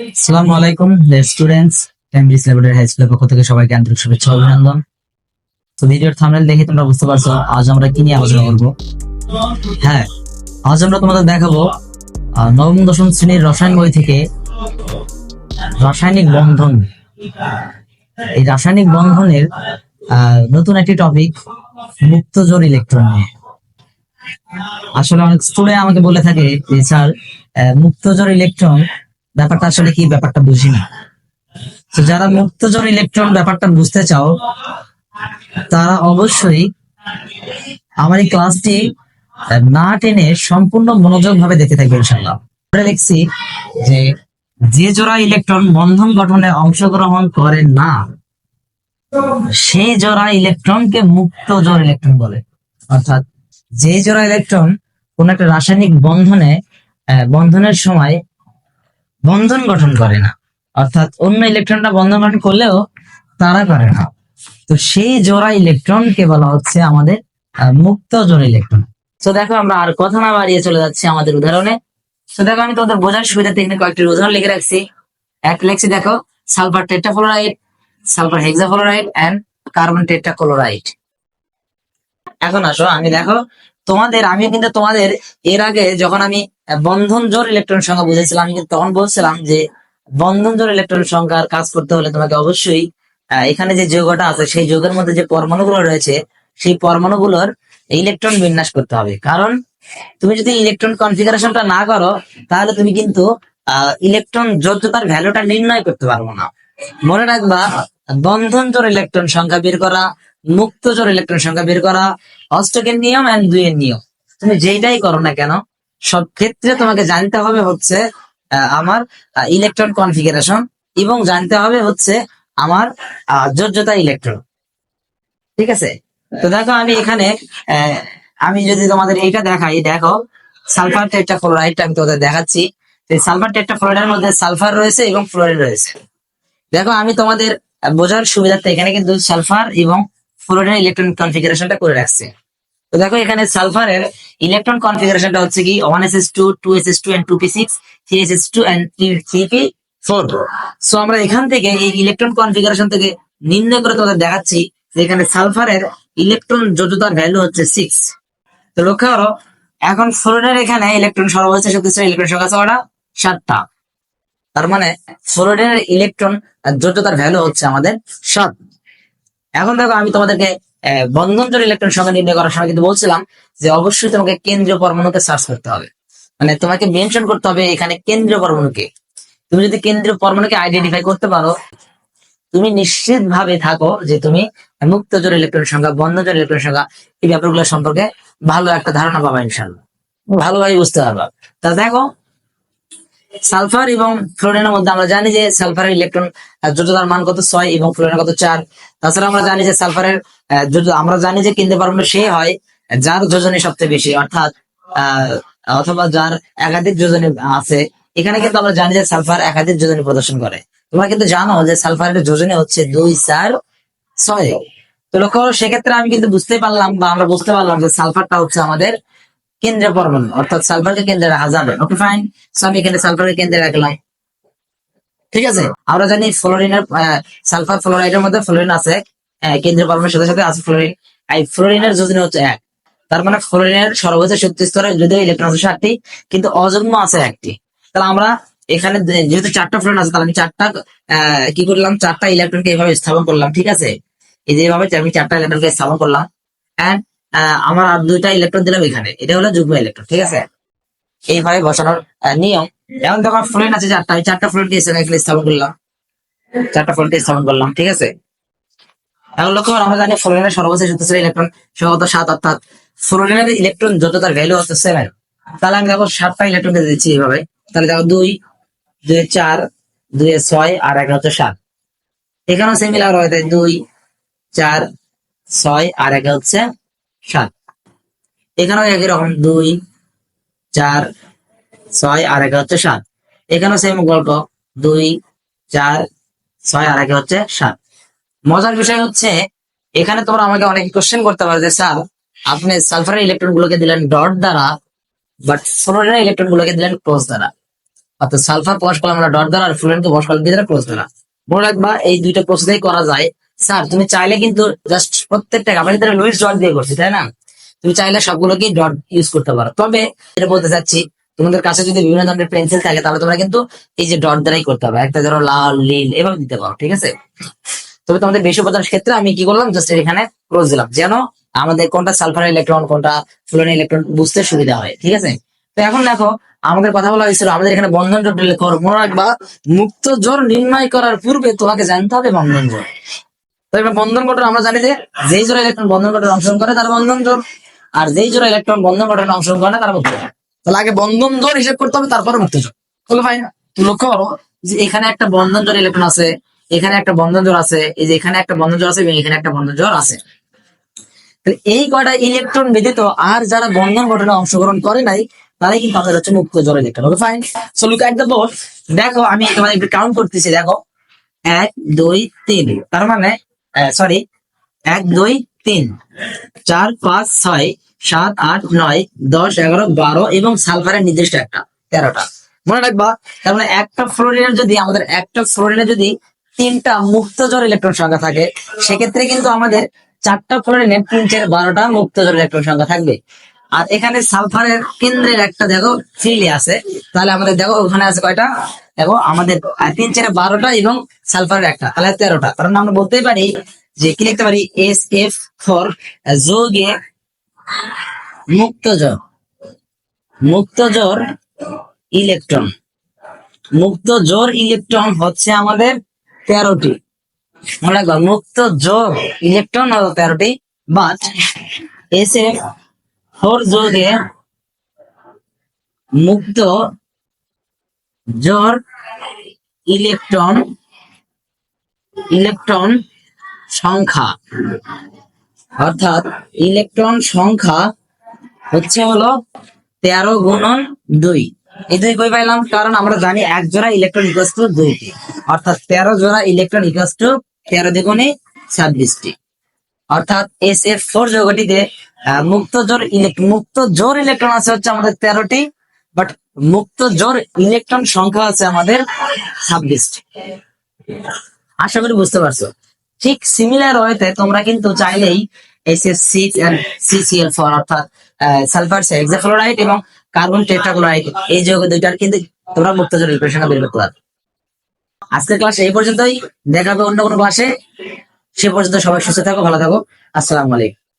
আসসালামু আলাইকুম students Cambridge laboratory high স্কুলের পক্ষ থেকে সবাইকে আন্তরিক শুভেচ্ছা অভিনন্দন। তো ভিডিওর থাম্বনেল দেখে তোমরা বুঝতে পারছ আজ আমরা কি নিয়ে আলোচনা করব? হ্যাঁ আজ আমরা তোমাদের দেখাবো নবম দশম শ্রেণির রসায়ন বই থেকে রাসায়নিক বন্ধন। এই রাসায়নিক বন্ধনের নতুন একটি টপিক মুক্ত জোর ইলেকট্রন নিয়ে। আসলে অনেক স্টুডেন্ট আমাকে বলে থাকে যে স্যার আহ, মুক্ত জোর ইলেকট্রন ব্যাপারটা আসলে কি, ব্যাপারটা বুঝি না তো যারা মুক্ত জোর ইলেকট্রন ব্যাপারটা বুঝতে চাও, তারা অবশ্যই আমার এই ক্লাসটি না টেনে সম্পূর্ণ মনোযোগ ভাবে দেখে থাকবে ইনশাল্লাহ যে যে জোড়া ইলেকট্রন বন্ধন গঠনে অংশগ্রহণ করে না সেই জোড়া ইলেকট্রনকে মুক্ত জোড় ইলেকট্রন বলে। অর্থাৎ, যে জোড়া ইলেকট্রন কোন একটা রাসায়নিক বন্ধনে বন্ধনের সময় বন্ধন গঠন করে না। অর্থাৎ অন্য ইলেকট্রনটা বন্ধন গঠন করলেও তারা করে না। তো সেই জোড়া ইলেকট্রনকে বলা হচ্ছে আমাদের মুক্ত জোড়া ইলেকট্রন তো দেখো আমরা আর কথা না বাড়িয়ে চলে যাচ্ছি আমাদের উদাহরণে। তো দেখো আমি তোমাদের বোঝার সুবিধাতে এখানে কয়েকটি উদাহরণ লিখে রাখছি। এক লেখছি দেখো sulphur tetrafluoride sulphur hexa hexafluoride and carbon tetrachloride এখন আসো, আমি দেখো তোমাদের আমি কিন্তু তোমাদের, এর আগে যখন আমি বন্ধন জোর ইলেকট্রন সংখ্যা বুঝেছিলাম, আমি কিন্তু তখন বলছিলাম যে বন্ধন জোর ইলেকট্রন সংখ্যার কাজ করতে হলে তোমাকে অবশ্যই এখানে যে যৌগটা আছে, সেই যৌগের মধ্যে যে পরমাণুগুলো রয়েছে, সেই পরমাণুগুলোর ইলেকট্রন বিন্যাস করতে হবে। কারণ তুমি যদি ইলেকট্রন কনফিগারেশনটা না করো, তাহলে তুমি কিন্তু ইলেকট্রন যোগ্যতার ভ্যালুটা নির্ণয় করতে পারব না। মনে রাখবা, বন্ধন জোর ইলেকট্রন সংখ্যা বের করা মুক্ত জোর ইলেকট্রন সংখ্যা বের করা অষ্টকের নিয়ম এন্ড দুইয়ের নিয়ম। তুমি যেইটাই করো না কেন, সব ক্ষেত্রে তোমাকে জানতে হবে হচ্ছে আমার ইলেকট্রন কনফিগারেশন এবং জানতে হবে হচ্ছে আমার যোগ্যতা ইলেকট্রন ঠিক আছে? তো দেখো আমি এখানে আমি যদি তোমাদের এইটা দেখাই, দেখো সালফার টেট্রা ফ্লোরাইডটা আমি তোমাদের দেখাচ্ছি। সালফার টেট্রা ফ্লোরাইডের মধ্যে সালফার রয়েছে এবং ফ্লোরাইড রয়েছে। দেখো আমি তোমাদের বোঝার সুবিধার্থে এখানে কিন্তু সালফার এবং ফ্লোরাইডের ইলেকট্রন কনফিগারেশনটা করে রাখছে। তো দেখো এখানে সালফারের ইলেকট্রন কনফিগারেশনটা হচ্ছে কি one s s two two s s two and two p six three s s two and three p four so আমরা এখান থেকে এই ইলেকট্রন কনফিগারেশন থেকে নির্ণয় করে তোমাদের দেখাচ্ছি যে এখানে সালফারের ইলেকট্রন যোগ্যতার ভ্যালু হচ্ছে সিক্স তো লক্ষ্য করো, এখন ফ্লোরিনের এখানে ইলেকট্রন সর্বোচ্চ শক্তিশালী ইলেকট্রন সংখ্যা আছে সাতটা। তার মানে ফ্লোরিনের ইলেকট্রন যোগ্যতার ভ্যালু হচ্ছে আমাদের সাত। এখন দেখো আমি তোমাদেরকে আহ, বন্ধনজোড় ইলেকট্রন সংখ্যা নির্ণয় করার সময় কিন্তু বলছিলাম যে অবশ্যই তোমাকে কেন্দ্রীয় পরমাণুকে সার্চ করতে হবে। মানে তোমাকে মেনশন করতে হবে এখানে কেন্দ্রীয় পরমাণুকে। তুমি যদি কেন্দ্রীয় পরমাণুকে আইডেন্টিফাই করতে পারো তুমি নিশ্চিত ভাবে থাকো যে তুমি মুক্ত জোর ইলেকট্রন সংখ্যা বন্ধ জোর ইলেকট্রন সংখ্যা এই ব্যাপারগুলো সম্পর্কে ভালো একটা ধারণা পাবা ইনশাল্লাহ ভালোভাবে বুঝতে পারবা। তা দেখো সালফার এবং ফ্লোরিনের মধ্যে আমরা জানি যে সালফারের ইলেকট্রন যোগ্যতার মান কত ছয় এবং ফ্লোরিনের কত চার। তাছাড়া আমরা জানি যে সালফারের আমরা জানি যে কেন্দ্রীয় পরমাণু সে হয় যার যোজনী সবচেয়ে বেশি, অর্থাৎ অথবা যার একাধিক যোজনী আছে। এখানে কিন্তু আমরা জানি যে সালফার একাধিক যোজনী প্রদর্শন করে। তোমরা কিন্তু জানো যে সালফারের যোজনী হচ্ছে দুই, চার, ছয়। তো লক্ষ্য সেক্ষেত্রে আমি কিন্তু বুঝতে পারলাম বা আমরা বুঝতে পারলাম যে সালফারটা হচ্ছে আমাদের কেন্দ্রীয় পরমাণু অর্থাৎ সালফারকে কেন্দ্রে রাখা যাবে। ওকে ফাইন সো আমি এখানে সালফারকে কেন্দ্রে রাখলাম। ঠিক আছে? আমরা জানি ফ্লোরিনের সালফার ফ্লোরাইডের মধ্যে ফ্লোরিন আছে আহ, কেন্দ্রীয় পরমাণুর সাথে সাথে আছে ফ্লোরিন এই ফ্লোরিনের যোজনী হচ্ছে এক। তার মানে ফ্লোরিনের সর্বোচ্চ শক্তি স্তরে যদিও ইলেকট্রন আছে সাতটি কিন্তু অযুগ্ম আছে একটি। তাহলে আমরা এখানে যেহেতু চারটা ফ্লোরিন আছে তাহলে আমি চারটা কি করলাম? চারটা ইলেকট্রনকে এইভাবে স্থাপন করলাম ঠিক আছে? এই যেভাবে আমি চারটা ইলেকট্রনকে স্থাপন করলাম। এন্ড আমার দুইটা ইলেকট্রন দিলাম এখানে। এটা হলো যুগ্ম ইলেকট্রন ঠিক আছে? এইভাবে বসানোর নিয়ম। এখন যখন ফ্লোরিন আছে চারটা। আমি চারটা ফ্লোরিনকে এখানে স্থাপন করলাম। চারটা ফ্লোরিনকে স্থাপন করলাম, ঠিক আছে? এখন লক্ষ্য আমরা জানি ফ্লোরিনের সর্বোচ্চ শক্তিশালী ইলেকট্রন সহত সাত, অর্থাৎ ফ্লোরিনের ইলেকট্রন যত তার ভ্যালু হচ্ছে সেভেন তাহলে আমি দেখো, সাতটা ইলেকট্রনকে দিচ্ছি এইভাবে। তাহলে দেখো, দুই দুই, চার, দুই, ছয় আর এক হচ্ছে সাত। এখানেও সিমিলার হয় তাই দুই, চার, ছয় আর এক হচ্ছে সাত। এখানেও একই রকম, দুই, চার, ছয়, আর এক হচ্ছে সাত। এখানেও সেম গল্প, দুই, চার, ছয়, আর এক হচ্ছে সাত। মজার বিষয় হচ্ছে, এখানে তোমরা আমাকে অনেক কোশ্চেন করতে পারো যে, স্যার, আপনি সালফারের ইলেকট্রন গুলোকে দিলেন ডট দ্বারা বাট ফ্লোরিনের ইলেকট্রন গুলোকে দিলেন ক্রস দ্বারা। অর্থাৎ সালফার প্রকাশ করলাম আমরা ডট দ্বারা আর ফ্লোরিনকে প্রকাশ করলাম ক্রস দ্বারা। মনে রাখবা, এই দুইটা প্রসেসেই করা যায় স্যার তুমি চাইলে কিন্তু জাস্ট প্রত্যেকটা আমরা কিন্তু লুইস ডট দিয়ে করছি, তাই না? তুমি চাইলে সবগুলোকে ডট ইউজ করতে পারো। তবে এটা বলতে চাচ্ছি, তোমাদের কাছে যদি বিভিন্ন ধরনের পেন্সিল থাকে, তাহলে তোমরা কিন্তু এই যে ডট দ্বারাই করতে হবে একটা ধরো লাল, নীল, এভাবে দিতে পারো, ঠিক আছে? তবে তোমাদের বেশি উপাদানের ক্ষেত্রে আমি কি করলাম? জাস্ট এখানে ক্রস দিলাম। যেন আমাদের কোনটা সালফার ইলেকট্রন কোনটা ফ্লোরিন ইলেকট্রন বুঝতে সুবিধা হয়, ঠিক আছে? তো এখন দেখো, আমাদের কথা বলা হয়েছিল, আমাদের এখানে বন্ধন জোট মনে রাখবা মুক্ত জোর নির্ণয় করার পূর্বে তোমাকে জানতে হবে বন্ধন জোর তো এবার বন্ধন গঠন আমরা জানি যে যেই জোড়া ইলেকট্রন বন্ধন গঠনে অংশগ্রহণ করে, তার বন্ধন জোর আর যেই জোড়া ইলেকট্রন বন্ধন গঠনে অংশগ্রহণ করে তার মুক্ত তাহলে আগে বন্ধন জোর হিসেব করতে হবে, তারপরে মুক্ত জোর তাহলে ভাই লক্ষ্য করো যে এখানে একটা বন্ধন জোর ইলেকট্রন আছে, এখানে একটা বন্ধন জোর আছে, এই যে এখানে একটা বন্ধন জোর আছে এবং এখানে একটা বন্ধন জোর আছে। এই কয়টা ইলেকট্রন ব্যতীত আর যারা বন্ধন গঠনে অংশগ্রহণ করে নাই, তারাই কিন্তু আমাদের হচ্ছে মুক্ত জোর electron okay fine so look at the board দেখো, আমি তোমাদের একটু কাউন্ট করতেছি, দেখো। এক, দুই, তিন। তার মানে সরি এক, দুই, তিন, চার, পাঁচ, ছয়, সাত, আট, নয়, দশ, এগারো, বারো এবং সালফারের নির্দিষ্ট একটা তেরোটা। মনে রাখবা, তার মানে একটা ফ্লোরিনের যদি, আমাদের একটা ফ্লোরিনে যদি তিনটা মুক্তজোর ইলেকট্রন সংখ্যা থাকে, সেক্ষেত্রে কিন্তু আমাদের চারটা ফ্লোরিনে তিন, চার, বারোটা মুক্তজোর ইলেকট্রন সংখ্যা থাকবে। আর এখানে সালফারের কেন্দ্রের একটা দেখো ফ্রিলি আছে। তাহলে আমাদের দেখো ওখানে আছে কয়টা? দেখো, আমাদের তিন চারে বারোটা এবং সালফারের একটা, তাহলে তেরোটা। কারণ আমরা বলতেই পারি যে, কি লিখতে পারি? এস এফ ফর যোগে মুক্তজোর মুক্তজোর ইলেকট্রন। মুক্ত জোর ইলেকট্রন হচ্ছে আমাদের তেরোটি। মনে রাখব, মুক্ত জোর ইলেকট্রন হলো তেরোটি বাট এস এফ ফোর যোগে মুক্ত জোর ইলেকট্রন ইলেকট্রন সংখ্যা। অর্থাৎ ইলেকট্রন সংখ্যা হচ্ছে হলো তেরো গুণন দুই। এই দুই কই পাইলাম? কারণ আমরা জানি এক জোড়া ইলেকট্রন ইকুয়াস টু দুইটি। অর্থাৎ তেরো জোড়া ইলেকট্রন ইকুয়াস টু তেরো দ্বিগুণে ছাব্বিশটি। অর্থাৎ এস এফ ফোর যৌগটিতে মুক্ত জোর মুক্ত জোর ইলেকট্রন আছে হচ্ছে আমাদের তেরোটি বাট মুক্ত জোর ইলেকট্রন সংখ্যা আছে আমাদের ছাব্বিশটি। আশা করি বুঝতে পারছ। ঠিক সিমিলার ওয়েতে তোমরা কিন্তু চাইলেই S S six and CCl four অর্থাৎ সালফার হেক্সাফ্লোরাইড এবং কার্বন টেট্রাক্লোরাইড এই যৌগ দুইটার কিন্তু তোমরা মুক্ত জোর ইকুয়েশন বের করতে পারবে। আজকের ক্লাস এই পর্যন্তই। দেখাবে অন্য কোনো ক্লাসে সে পর্যন্ত সবাই সুস্থ থাকো ভালো থাকো। আসসালামু আলাইকুম।